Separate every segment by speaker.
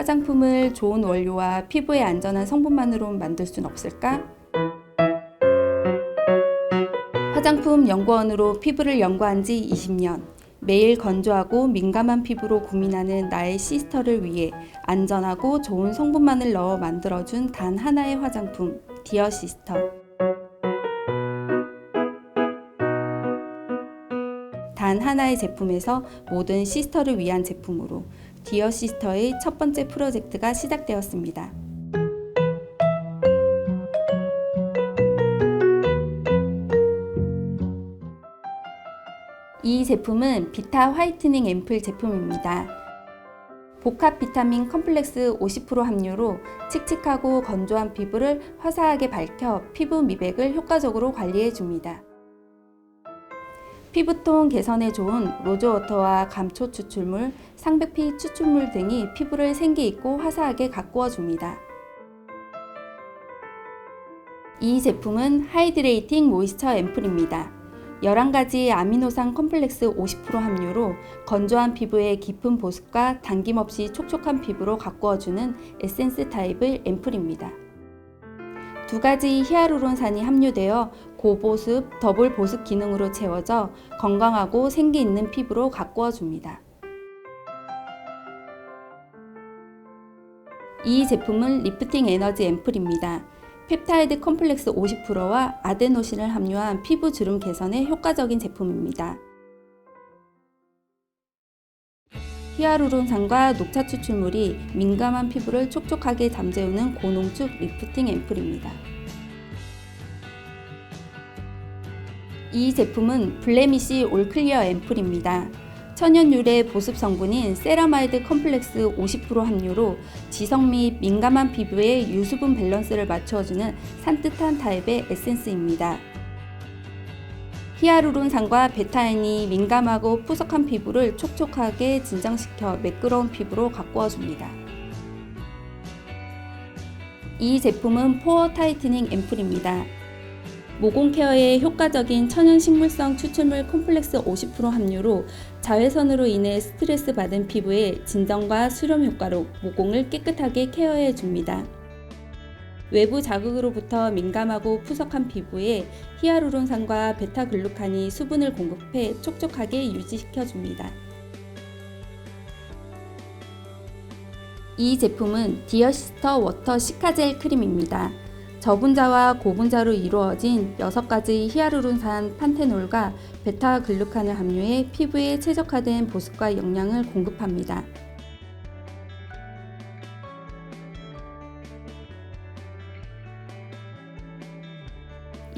Speaker 1: 화장품을 좋은 원료와 피부에 안전한 성분만으로 만들 순 없을까? 화장품 연구원으로 피부를 연구한 지 20년. 매일 건조하고 민감한 피부로 고민하는 나의 시스터를 위해 안전하고 좋은 성분만을 넣어 만들어준 단 하나의 화장품, 디어 시스터. 단 하나의 제품에서 모든 시스터를 위한 제품으로 디어 시스터의 첫 번째 프로젝트가 시작되었습니다. 이 제품은 비타 화이트닝 앰플 제품입니다. 복합 비타민 컴플렉스 50% 함유로 칙칙하고 건조한 피부를 화사하게 밝혀 피부 미백을 효과적으로 관리해 줍니다. 피부톤 개선에 좋은 로즈워터와 감초 추출물, 상백피 추출물 등이 피부를 생기 있고 화사하게 가꾸어 줍니다. 이 제품은 하이드레이팅 모이스처 앰플입니다. 11가지 아미노산 컴플렉스 50% 함유로 건조한 피부의 깊은 보습과 당김없이 촉촉한 피부로 가꾸어주는 에센스 타입의 앰플입니다. 두 가지 히아루론산이 함유되어 고보습, 더블 보습 기능으로 채워져 건강하고 생기 있는 피부로 가꾸어 줍니다. 이 제품은 리프팅 에너지 앰플입니다. 펩타이드 컴플렉스 50%와 아데노신을 함유한 피부 주름 개선에 효과적인 제품입니다. 히아루론산과 녹차 추출물이 민감한 피부를 촉촉하게 잠재우는 고농축 리프팅 앰플입니다. 이 제품은 블레미시 올클리어 앰플입니다. 천연 유래 보습 성분인 세라마이드 컴플렉스 50% 함유로 지성 및 민감한 피부의 유수분 밸런스를 맞춰주는 산뜻한 타입의 에센스입니다. 히아루론산과 베타인이 민감하고 푸석한 피부를 촉촉하게 진정시켜 매끄러운 피부로 가꾸어 줍니다. 이 제품은 포어 타이트닝 앰플입니다. 모공 케어에 효과적인 천연 식물성 추출물 콤플렉스 50% 함유로 자외선으로 인해 스트레스 받은 피부에 진정과 수렴 효과로 모공을 깨끗하게 케어해 줍니다. 외부 자극으로부터 민감하고 푸석한 피부에 히아루론산과 베타글루칸이 수분을 공급해 촉촉하게 유지시켜 줍니다. 이 제품은 디어시스터 워터 시카젤 크림입니다. 저분자와 고분자로 이루어진 6가지 히아루론산 판테놀과 베타글루칸을 함유해 피부에 최적화된 보습과 영양을 공급합니다.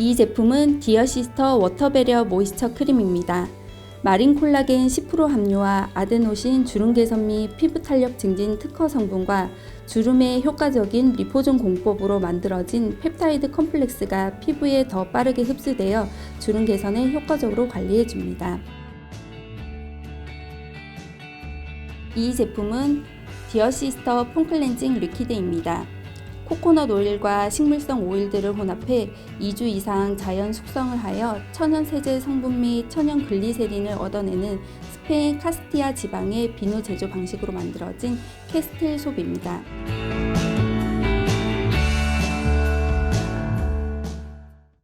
Speaker 1: 이 제품은 디어시스터 워터베리어 모이스처 크림입니다. 마린 콜라겐 10% 함유와 아데노신 주름 개선 및 피부 탄력 증진 특허 성분과 주름에 효과적인 리포존 공법으로 만들어진 펩타이드 컴플렉스가 피부에 더 빠르게 흡수되어 주름 개선에 효과적으로 관리해 줍니다. 이 제품은 디어시스터 폼클렌징 리퀴드입니다. 코코넛 오일과 식물성 오일들을 혼합해 2주 이상 자연 숙성을 하여 천연 세제 성분 및 천연 글리세린을 얻어내는 스페인 카스티아 지방의 비누 제조 방식으로 만들어진 캐스틸 솝입니다.